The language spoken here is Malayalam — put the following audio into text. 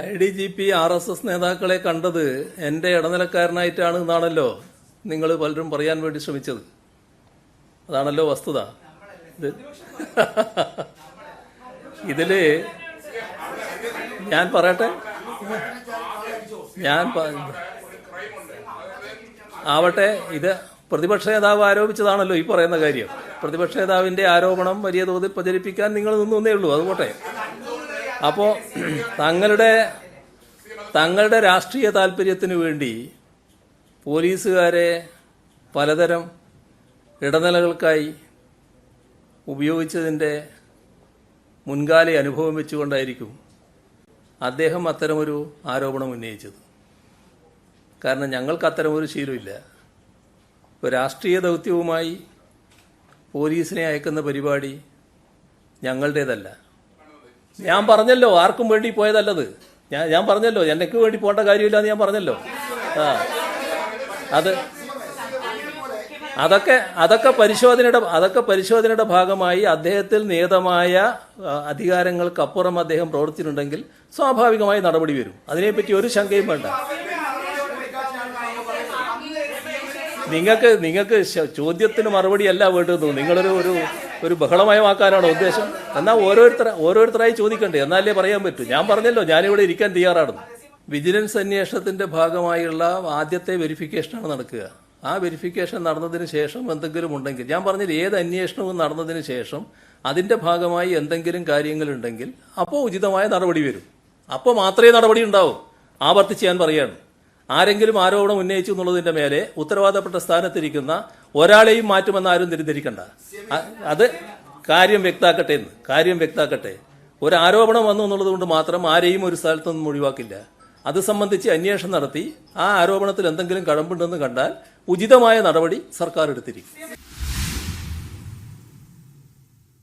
I D G P R S S നേതാക്കളെ കണ്ടത് എന്റെ ഇടനിലക്കാരനായിട്ടാണ് എന്നാണല്ലോ നിങ്ങൾ പലരും പറയാൻ വേണ്ടി ശ്രമിച്ചത്. അതാണല്ലോ വസ്തുത. ഇത് ഇതിൽ ഞാൻ പറയട്ടെ? ഞാൻ ആവട്ടെ ഇത് പ്രതിപക്ഷ നേതാവ് ആരോപിച്ചതാണല്ലോ ഈ പറയുന്ന കാര്യം. പ്രതിപക്ഷ നേതാവിന്റെ ആരോപണം വലിയ തോതിൽ പ്രചരിപ്പിക്കാൻ നിങ്ങൾ നിന്നേ ഉള്ളൂ അത് അപ്പോ തങ്ങളുടെ തങ്ങളുടെ രാഷ്ട്രീയ താല്പര്യത്തിന് വേണ്ടി പോലീസുകാരെ പലതരം ഇടനിലകൾക്കായി ഉപയോഗിച്ചതിന്റെ മുൻകാല അനുഭവം വെച്ചുകൊണ്ടായിരിക്കും അദ്ദേഹം അത്തരമൊരു ആരോപണം ഉന്നയിച്ചത്. കാരണം ഞങ്ങൾക്ക് അത്തരമൊരു ശീലമില്ല. ഇപ്പോൾ രാഷ്ട്രീയ ദൗത്യവുമായി പോലീസിനെ അയക്കുന്ന പരിപാടി ഞങ്ങളുടേതല്ല. ഞാൻ പറഞ്ഞല്ലോ ആർക്കും വേണ്ടി പോയതല്ലത്. ഞാൻ ഞാൻ പറഞ്ഞല്ലോ എനിക്ക് വേണ്ടി പോകേണ്ട കാര്യമില്ല എന്ന് ഞാൻ പറഞ്ഞല്ലോ. ആ. അത് അതൊക്കെ അതൊക്കെ പരിശോധനയുടെ അതൊക്കെ പരിശോധനയുടെ ഭാഗമായി അദ്ദേഹത്തിൽ നിയതമായ അധികാരങ്ങൾക്കപ്പുറം അദ്ദേഹം പ്രവർത്തിച്ചിട്ടുണ്ടെങ്കിൽ സ്വാഭാവികമായി നടപടി വരും. അതിനെപ്പറ്റി ഒരു ശങ്കയും വേണ്ട. നിങ്ങൾക്ക് നിങ്ങൾക്ക് ചോദ്യത്തിന് മറുപടി അല്ല വേണ്ടത് നിങ്ങളൊരു ഒരു ഒരു ബഹളമയമാക്കാനാണോ ഉദ്ദേശം? എന്നാൽ ഓരോരുത്തർ ഓരോരുത്തരായി ചോദിക്കണ്ടേ. എന്നാലേ പറയാൻ പറ്റൂ. ഞാൻ പറഞ്ഞല്ലോ ഞാനിവിടെ ഇരിക്കാൻ തയ്യാറാണ്. വിജിലൻസ് അന്വേഷണത്തിന്റെ ഭാഗമായുള്ള ആദ്യത്തെ വെരിഫിക്കേഷനാണ് നടക്കുക. ആ വെരിഫിക്കേഷൻ നടന്നതിന് ശേഷം എന്തെങ്കിലും ഉണ്ടെങ്കിൽ ഞാൻ പറഞ്ഞില്ല ഏത് അന്വേഷണവും നടന്നതിന് ശേഷം അതിന്റെ ഭാഗമായി എന്തെങ്കിലും കാര്യങ്ങളുണ്ടെങ്കിൽ അപ്പോൾ ഉചിതമായ നടപടി വരും. അപ്പോൾ മാത്രമേ നടപടി ഉണ്ടാവൂ. ആവർത്തിച്ച് ഞാൻ പറയാണ്. ആരെങ്കിലും ആരോപണം ഉന്നയിച്ചു എന്നുള്ളതിന്റെ മേലെ ഉത്തരവാദപ്പെട്ട സ്ഥാനത്തിരിക്കുന്ന ഒരാളെയും മാറ്റുമെന്ന് ആരും തിരിതിരിക്കണ്ട അത് കാര്യം വ്യക്താക്കട്ടെ എന്ന് കാര്യം വ്യക്താക്കട്ടെ. ഒരു ആരോപണം വന്നു എന്നുള്ളത് കൊണ്ട് മാത്രം ആരെയും ഒരു സ്ഥലത്തു നിന്നും ഒഴിവാക്കില്ല. അത് സംബന്ധിച്ച് അന്വേഷണം നടത്തി ആ ആരോപണത്തിൽ എന്തെങ്കിലും കഴമ്പുണ്ടെന്ന് കണ്ടാൽ ഉചിതമായ നടപടി സർക്കാർ എടുത്തിരിക്കും.